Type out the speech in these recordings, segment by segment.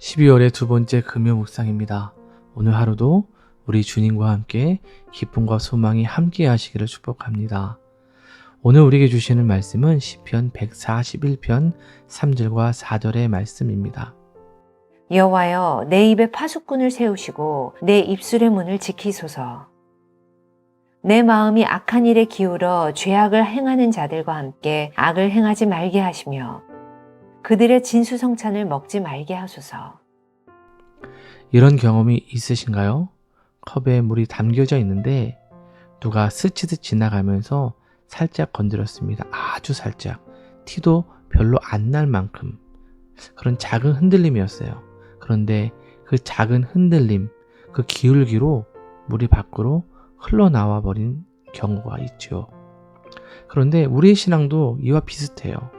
12월의 두 번째 금요 묵상입니다. 오늘 하루도 우리 주님과 함께 기쁨과 소망이 함께 하시기를 축복합니다. 오늘 우리에게 주시는 말씀은 시편 141편 3절과 4절의 말씀입니다. 여호와여 내 입에 파수꾼을 세우시고 내 입술의 문을 지키소서. 내 마음이 악한 일에 기울어 죄악을 행하는 자들과 함께 악을 행하지 말게 하시며 그들의 진수성찬을 먹지 말게 하소서. 이런 경험이 있으신가요? 컵에 물이 담겨져 있는데 누가 스치듯 지나가면서 살짝 건드렸습니다. 아주 살짝. 티도 별로 안 날 만큼. 그런 작은 흔들림이었어요. 그런데 그 작은 흔들림, 그 기울기로 물이 밖으로 흘러나와 버린 경우가 있죠. 그런데 우리의 신앙도 이와 비슷해요.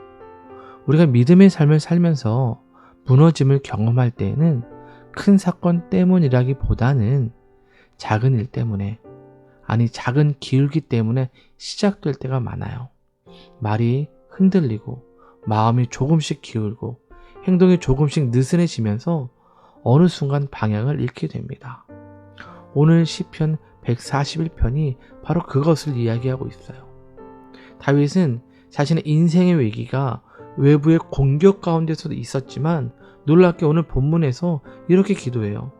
우리가 믿음의 삶을 살면서 무너짐을 경험할 때에는 큰 사건 때문이라기보다는 작은 일 때문에, 아니, 작은 기울기 때문에 시작될 때가 많아요. 말이 흔들리고, 마음이 조금씩 기울고, 행동이 조금씩 느슨해지면서 어느 순간 방향을 잃게 됩니다. 오늘 시편 141편이 바로 그것을 이야기하고 있어요. 다윗은 자신의 인생의 위기가 외부의 공격 가운데서도 있었지만 놀랍게 오늘 본문에서 이렇게 기도해요.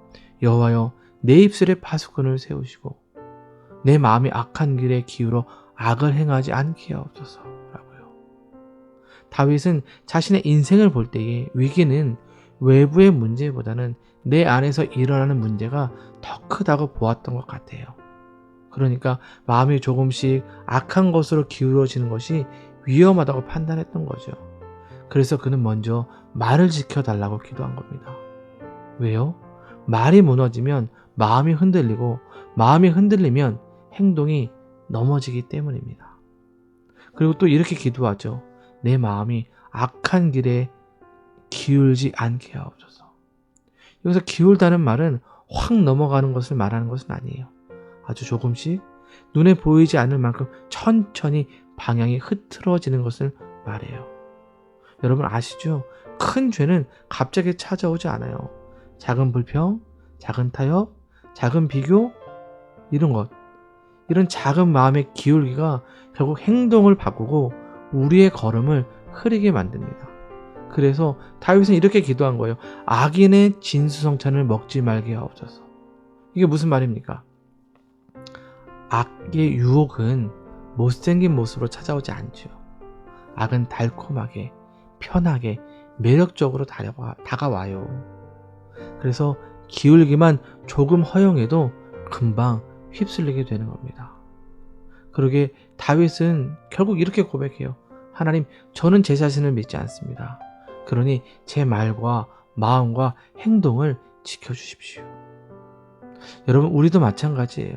여호와여 내 입술에 파수꾼을 세우시고 내 마음이 악한 길에 기울어 악을 행하지 않게 하옵소서라고요. 다윗은 자신의 인생을 볼 때에 위기는 외부의 문제보다는 내 안에서 일어나는 문제가 더 크다고 보았던 것 같아요. 그러니까 마음이 조금씩 악한 것으로 기울어지는 것이 위험하다고 판단했던 거죠. 그래서 그는 먼저 말을 지켜달라고 기도한 겁니다. 왜요? 말이 무너지면 마음이 흔들리고 마음이 흔들리면 행동이 넘어지기 때문입니다. 그리고 또 이렇게 기도하죠. 내 마음이 악한 길에 기울지 않게 하옵소서. 여기서 기울다는 말은 확 넘어가는 것을 말하는 것은 아니에요. 아주 조금씩 눈에 보이지 않을 만큼 천천히 방향이 흐트러지는 것을 말해요. 여러분 아시죠? 큰 죄는 갑자기 찾아오지 않아요. 작은 불평, 작은 타협, 작은 비교, 이런 것. 이런 작은 마음의 기울기가 결국 행동을 바꾸고 우리의 걸음을 흐리게 만듭니다. 그래서 다윗은 이렇게 기도한 거예요. 악인의 진수성찬을 먹지 말게 하옵소서. 이게 무슨 말입니까? 악의 유혹은 못생긴 모습으로 찾아오지 않죠. 악은 달콤하게, 편하게, 매력적으로 다가와요. 그래서 기울기만 조금 허용해도 금방 휩쓸리게 되는 겁니다. 그러게 다윗은 결국 이렇게 고백해요. 하나님, 저는 제 자신을 믿지 않습니다. 그러니 제 말과 마음과 행동을 지켜주십시오. 여러분, 우리도 마찬가지예요.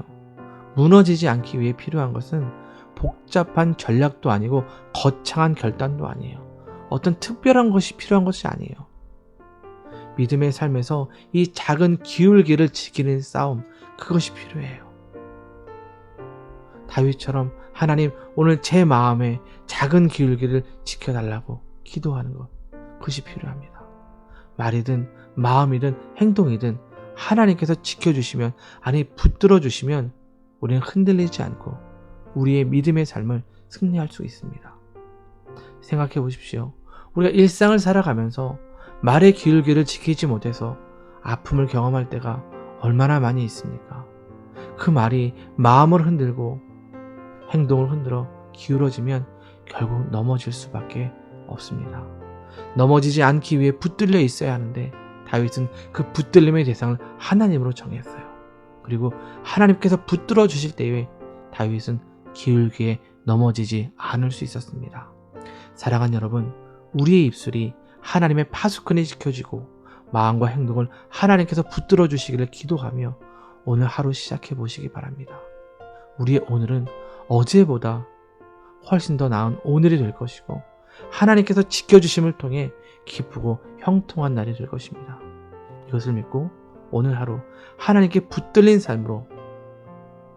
무너지지 않기 위해 필요한 것은 복잡한 전략도 아니고 거창한 결단도 아니에요. 어떤 특별한 것이 필요한 것이 아니에요. 믿음의 삶에서 이 작은 기울기를 지키는 싸움, 그것이 필요해요. 다윗처럼 하나님 오늘 제 마음에 작은 기울기를 지켜달라고 기도하는 것, 그것이 필요합니다. 말이든 마음이든 행동이든 하나님께서 지켜주시면, 아니 붙들어 주시면 우리는 흔들리지 않고 우리의 믿음의 삶을 승리할 수 있습니다. 생각해 보십시오. 우리가 일상을 살아가면서 말의 기울기를 지키지 못해서 아픔을 경험할 때가 얼마나 많이 있습니까? 그 말이 마음을 흔들고 행동을 흔들어 기울어지면 결국 넘어질 수밖에 없습니다. 넘어지지 않기 위해 붙들려 있어야 하는데 다윗은 그 붙들림의 대상을 하나님으로 정했어요. 그리고 하나님께서 붙들어 주실 때에 다윗은 기울기에 넘어지지 않을 수 있었습니다. 사랑하는 여러분, 우리의 입술이 하나님의 파수꾼이 지켜지고 마음과 행동을 하나님께서 붙들어 주시기를 기도하며 오늘 하루 시작해 보시기 바랍니다. 우리의 오늘은 어제보다 훨씬 더 나은 오늘이 될 것이고 하나님께서 지켜주심을 통해 기쁘고 형통한 날이 될 것입니다. 이것을 믿고 오늘 하루 하나님께 붙들린 삶으로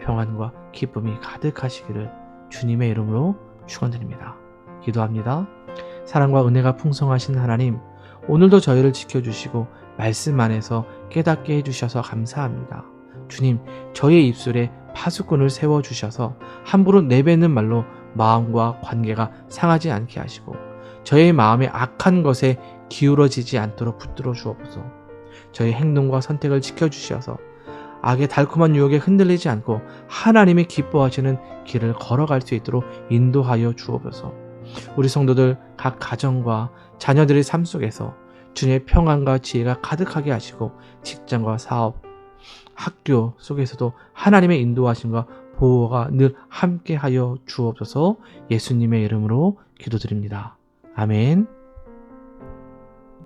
평안과 기쁨이 가득하시기를 주님의 이름으로 축원드립니다. 기도합니다. 사랑과 은혜가 풍성하신 하나님, 오늘도 저희를 지켜주시고 말씀 안에서 깨닫게 해주셔서 감사합니다. 주님, 저의 입술에 파수꾼을 세워주셔서 함부로 내뱉는 말로 마음과 관계가 상하지 않게 하시고 저의 마음에 악한 것에 기울어지지 않도록 붙들어 주옵소서. 저의 행동과 선택을 지켜주셔서 악의 달콤한 유혹에 흔들리지 않고 하나님이 기뻐하시는 길을 걸어갈 수 있도록 인도하여 주옵소서. 우리 성도들 각 가정과 자녀들의 삶 속에서 주님의 평안과 지혜가 가득하게 하시고 직장과 사업, 학교 속에서도 하나님의 인도하심과 보호가 늘 함께 하여 주옵소서 예수님의 이름으로 기도드립니다. 아멘.